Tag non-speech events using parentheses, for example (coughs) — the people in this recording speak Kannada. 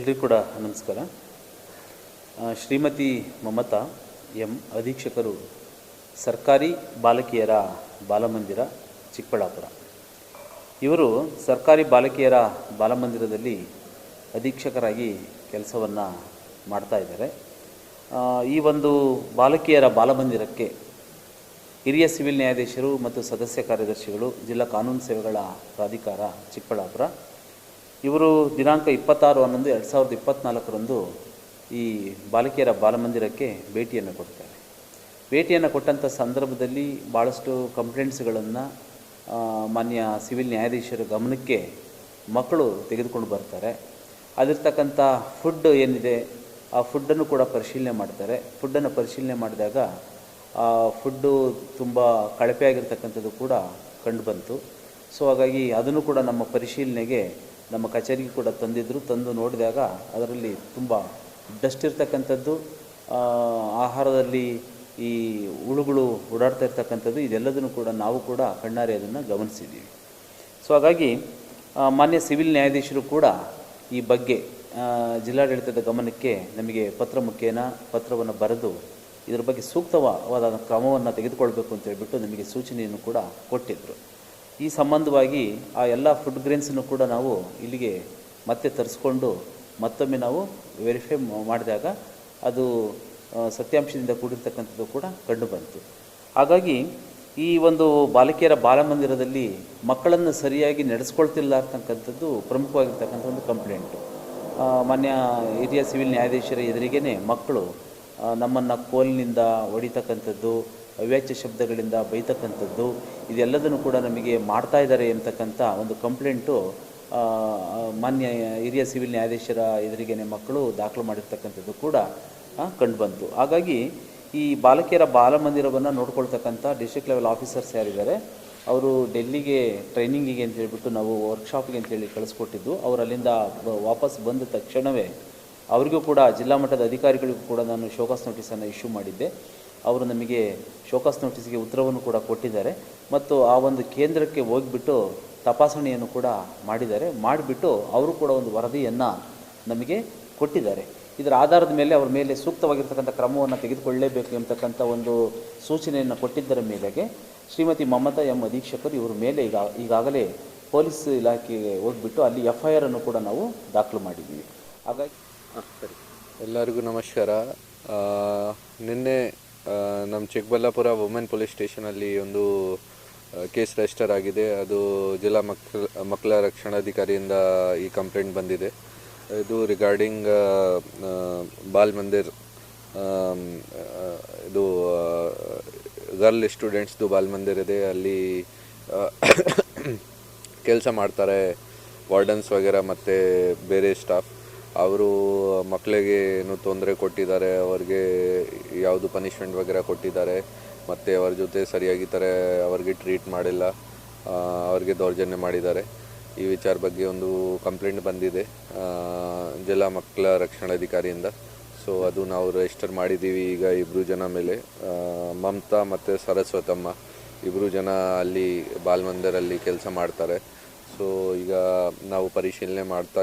ಎಲ್ರಿಗೂ ಕೂಡ ನಮಸ್ಕಾರ. ಶ್ರೀಮತಿ ಮಮತಾ ಎಂ ಅಧೀಕ್ಷಕರು ಸರ್ಕಾರಿ ಬಾಲಕಿಯರ ಬಾಲಮಂದಿರ ಚಿಕ್ಕಬಳ್ಳಾಪುರ. ಇವರು ಸರ್ಕಾರಿ ಬಾಲಕಿಯರ ಬಾಲಮಂದಿರದಲ್ಲಿ ಅಧೀಕ್ಷಕರಾಗಿ ಕೆಲಸವನ್ನು ಮಾಡ್ತಾ ಇದ್ದಾರೆ. ಈ ಒಂದು ಬಾಲಕಿಯರ ಬಾಲಮಂದಿರಕ್ಕೆ ಹಿರಿಯ ಸಿವಿಲ್ ನ್ಯಾಯಾಧೀಶರು ಮತ್ತು ಸದಸ್ಯ ಕಾರ್ಯದರ್ಶಿಗಳು ಜಿಲ್ಲಾ ಕಾನೂನು ಸೇವೆಗಳ ಪ್ರಾಧಿಕಾರ ಚಿಕ್ಕಬಳ್ಳಾಪುರ ಇವರು ದಿನಾಂಕ ಇಪ್ಪತ್ತಾರು ಹನ್ನೊಂದು ಎರಡು ಸಾವಿರದ ಇಪ್ಪತ್ತ್ನಾಲ್ಕರಂದು ಈ ಬಾಲಕಿಯರ ಬಾಲಮಂದಿರಕ್ಕೆ ಭೇಟಿಯನ್ನು ಕೊಡ್ತಾರೆ. ಭೇಟಿಯನ್ನು ಕೊಟ್ಟಂಥ ಸಂದರ್ಭದಲ್ಲಿ ಭಾಳಷ್ಟು ಕಂಪ್ಲೇಂಟ್ಸ್ಗಳನ್ನು ಮಾನ್ಯ ಸಿವಿಲ್ ನ್ಯಾಯಾಧೀಶರ ಗಮನಕ್ಕೆ ಮಕ್ಕಳು ತೆಗೆದುಕೊಂಡು ಬರ್ತಾರೆ. ಅಲ್ಲಿರ್ತಕ್ಕಂಥ ಫುಡ್ ಏನಿದೆ, ಆ ಫುಡ್ಡನ್ನು ಕೂಡ ಪರಿಶೀಲನೆ ಮಾಡ್ತಾರೆ. ಫುಡ್ಡನ್ನು ಪರಿಶೀಲನೆ ಮಾಡಿದಾಗ, ಆ ಫುಡ್ಡು ತುಂಬ ಕಳಪೆಯಾಗಿರ್ತಕ್ಕಂಥದ್ದು ಕೂಡ ಕಂಡುಬಂತು ಸೊ, ಹಾಗಾಗಿ ಅದನ್ನು ಕೂಡ ನಮ್ಮ ಪರಿಶೀಲನೆಗೆ ನಮ್ಮ ಕಚೇರಿಗೆ ಕೂಡ ತಂದಿದ್ದರು ತಂದು ನೋಡಿದಾಗ ಅದರಲ್ಲಿ ತುಂಬ ಡಸ್ಟ್ ಇರ್ತಕ್ಕಂಥದ್ದು ಆಹಾರದಲ್ಲಿ ಈ ಹುಳುಗಳು ಓಡಾಡ್ತಾ ಇರ್ತಕ್ಕಂಥದ್ದು, ಇದೆಲ್ಲದನ್ನು ಕೂಡ ನಾವು ಕೂಡ ಕಣ್ಣಾರೆ ಅದನ್ನು ಗಮನಿಸಿದ್ದೀವಿ. ಸೊ ಹಾಗಾಗಿ ಮಾನ್ಯ ಸಿವಿಲ್ ನ್ಯಾಯಾಧೀಶರು ಕೂಡ ಈ ಬಗ್ಗೆ ಜಿಲ್ಲಾಡಳಿತದ ಗಮನಕ್ಕೆ ನಮಗೆ ಪತ್ರ ಮುಖೇನ, ಪತ್ರವನ್ನು ಬರೆದು ಇದರ ಬಗ್ಗೆ ಸೂಕ್ತವಾದ ಕ್ರಮವನ್ನು ತೆಗೆದುಕೊಳ್ಬೇಕು ಅಂತ ಹೇಳ್ಬಿಟ್ಟು ನಮಗೆ ಸೂಚನೆಯನ್ನು ಕೂಡ ಕೊಟ್ಟಿದ್ದರು ಈ ಸಂಬಂಧವಾಗಿ ಆ ಎಲ್ಲ ಫುಡ್ ಗ್ರೇನ್ಸನ್ನು ಕೂಡ ನಾವು ಇಲ್ಲಿಗೆ ಮತ್ತೆ ತರಿಸ್ಕೊಂಡು ಮತ್ತೊಮ್ಮೆ ನಾವು ವೆರಿಫೈ ಮಾಡಿದಾಗ ಅದು ಸತ್ಯಾಂಶದಿಂದ ಕೂಡಿರ್ತಕ್ಕಂಥದ್ದು ಕೂಡ ಕಂಡುಬಂತು ಹಾಗಾಗಿ ಈ ಒಂದು ಬಾಲಕಿಯರ ಬಾಲಮಂದಿರದಲ್ಲಿ ಮಕ್ಕಳನ್ನು ಸರಿಯಾಗಿ ನಡೆಸ್ಕೊಳ್ತಿಲ್ಲ ಅಂತಕ್ಕಂಥದ್ದು ಪ್ರಮುಖವಾಗಿರ್ತಕ್ಕಂಥ ಒಂದು ಕಂಪ್ಲೇಂಟು ಮಾನ್ಯ ಹಿರಿಯ ಸಿವಿಲ್ ನ್ಯಾಯಾಧೀಶರ ಎದುರಿಗೇ ಮಕ್ಕಳು ನಮ್ಮನ್ನು ಕೋಲಿನಿಂದ ಹೊಡಿತಕ್ಕಂಥದ್ದು ಅವ್ಯಾಚ್ಯ ಶಬ್ದಗಳಿಂದ ಬೈತಕ್ಕಂಥದ್ದು, ಇದೆಲ್ಲದನ್ನು ಕೂಡ ನಮಗೆ ಮಾಡ್ತಾ ಇದ್ದಾರೆ ಎಂತಕ್ಕಂಥ ಒಂದು ಕಂಪ್ಲೇಂಟು ಮಾನ್ಯ ಹಿರಿಯ ಸಿವಿಲ್ ನ್ಯಾಯಾಧೀಶರ ಎದುರಿಗೆ ಮಕ್ಕಳು ದಾಖಲು ಮಾಡಿರ್ತಕ್ಕಂಥದ್ದು ಕೂಡ ಕಂಡುಬಂತು. ಹಾಗಾಗಿ ಈ ಬಾಲಕಿಯರ ಬಾಲಮಂದಿರವನ್ನು ನೋಡ್ಕೊಳ್ತಕ್ಕಂಥ ಡಿಸ್ಟ್ರಿಕ್ಟ್ ಲೆವೆಲ್ ಆಫೀಸರ್ಸ್ ಯಾರಿದ್ದಾರೆ, ಅವರು ಡೆಲ್ಲಿಗೆ ಟ್ರೈನಿಂಗಿಗೆ ಅಂತ ಹೇಳಿಬಿಟ್ಟು ನಾವು ವರ್ಕ್ಶಾಪ್ಗೆ ಅಂತೇಳಿ ಕಳಿಸ್ಕೊಟ್ಟಿದ್ದು. ಅವರು ಅಲ್ಲಿಂದ ವಾಪಸ್ ಬಂದ ತಕ್ಷಣವೇ ಅವರಿಗೂ ಕೂಡ ಜಿಲ್ಲಾ ಮಟ್ಟದ ಅಧಿಕಾರಿಗಳಿಗೂ ಕೂಡ ನಾನು ಶೋಕಾಸ್ ನೋಟಿಸನ್ನು ಇಶ್ಯೂ ಮಾಡಿದ್ದೆ. ಅವರು ನಮಗೆ ಶೋಕಾಸ್ ನೋಟಿಸ್ಗೆ ಉತ್ತರವನ್ನು ಕೂಡ ಕೊಟ್ಟಿದ್ದಾರೆ. ಮತ್ತು ಆ ಒಂದು ಕೇಂದ್ರಕ್ಕೆ ಹೋಗಿಬಿಟ್ಟು ತಪಾಸಣೆಯನ್ನು ಕೂಡ ಮಾಡಿದ್ದಾರೆ. ಮಾಡಿಬಿಟ್ಟು ಅವರು ಕೂಡ ಒಂದು ವರದಿಯನ್ನು ನಮಗೆ ಕೊಟ್ಟಿದ್ದಾರೆ. ಇದರ ಆಧಾರದ ಮೇಲೆ ಅವರ ಮೇಲೆ ಸೂಕ್ತವಾಗಿರ್ತಕ್ಕಂಥ ಕ್ರಮವನ್ನು ತೆಗೆದುಕೊಳ್ಳಲೇಬೇಕು ಎಂಬತಕ್ಕಂಥ ಒಂದು ಸೂಚನೆಯನ್ನು ಕೊಟ್ಟಿದ್ದರ ಮೇಲೆಗೆ ಶ್ರೀಮತಿ ಮಮತಾ ಎಂ ಅಧೀಕ್ಷಕರು ಇವರ ಮೇಲೆ ಈಗ, ಈಗಾಗಲೇ ಪೊಲೀಸ್ ಇಲಾಖೆಗೆ ಹೋಗಿಬಿಟ್ಟು ಅಲ್ಲಿ ಎಫ್ ಐ ಅನ್ನು ಕೂಡ ನಾವು ದಾಖಲು ಮಾಡಿದ್ದೀವಿ. ಹಾಗಾಗಿ ಸರಿ. ಎಲ್ಲರಿಗೂ ನಮಸ್ಕಾರ. ನಿನ್ನೆ ನಮ್ಮ ಚಿಕ್ಕಬಳ್ಳಾಪುರ ವುಮೆನ್ ಪೊಲೀಸ್ ಸ್ಟೇಷನಲ್ಲಿ ಒಂದು ಕೇಸ್ ರಿಜಿಸ್ಟರ್ ಆಗಿದೆ. ಅದು ಜಿಲ್ಲಾ ಮಕ್ಕಳ ಮಕ್ಕಳ ರಕ್ಷಣಾಧಿಕಾರಿಯಿಂದ ಈ ಕಂಪ್ಲೇಂಟ್ ಬಂದಿದೆ. ಇದು ರಿಗಾರ್ಡಿಂಗ್ ಬಾಲ್ ಮಂದಿರ್ ಇದು ಗರ್ಲ್ ಸ್ಟೂಡೆಂಟ್ಸ್ದು ಬಾಲ್ ಮಂದಿರ್ ಇದೆ. ಅಲ್ಲಿ (coughs) ಕೆಲಸ ಮಾಡ್ತಾರೆ ವಾರ್ಡನ್ಸ್ ವಗೇರಾ ಮತ್ತು ಬೇರೆ ಸ್ಟಾಫ್. ಅವರು ಮಕ್ಕಳಿಗೆ ಏನು ತೊಂದರೆ ಕೊಟ್ಟಿದ್ದಾರೆ, ಅವ್ರಿಗೆ ಯಾವುದು ಪನಿಷ್ಮೆಂಟ್ ವಗೈರೆ ಕೊಟ್ಟಿದ್ದಾರೆ, ಮತ್ತು ಅವ್ರ ಜೊತೆ ಸರಿಯಾಗಿ ಥರ ಅವ್ರಿಗೆ ಟ್ರೀಟ್ ಮಾಡಿಲ್ಲ ಅವ್ರಿಗೆ ದೌರ್ಜನ್ಯ ಮಾಡಿದ್ದಾರೆ. ಈ ವಿಚಾರ ಬಗ್ಗೆ ಒಂದು ಕಂಪ್ಲೇಂಟ್ ಬಂದಿದೆ ಜಿಲ್ಲಾ ಮಕ್ಕಳ ರಕ್ಷಣಾಧಿಕಾರಿಯಿಂದ ಸೊ ಅದು ನಾವು ರಿಜಿಸ್ಟರ್ ಮಾಡಿದ್ದೀವಿ ಈಗ ಇಬ್ಬರು ಜನ ಮೇಲೆ. ಮಮತಾ ಮತ್ತು ಸರಸ್ವತಮ್ಮ ಇಬ್ಬರು ಜನ ಅಲ್ಲಿ ಬಾಲ್ ಮಂದಿರಲ್ಲಿ ಕೆಲಸ ಮಾಡ್ತಾರೆ. ಸೊ ಈಗ ನಾವು ಪರಿಶೀಲನೆ ಮಾಡ್ತಾ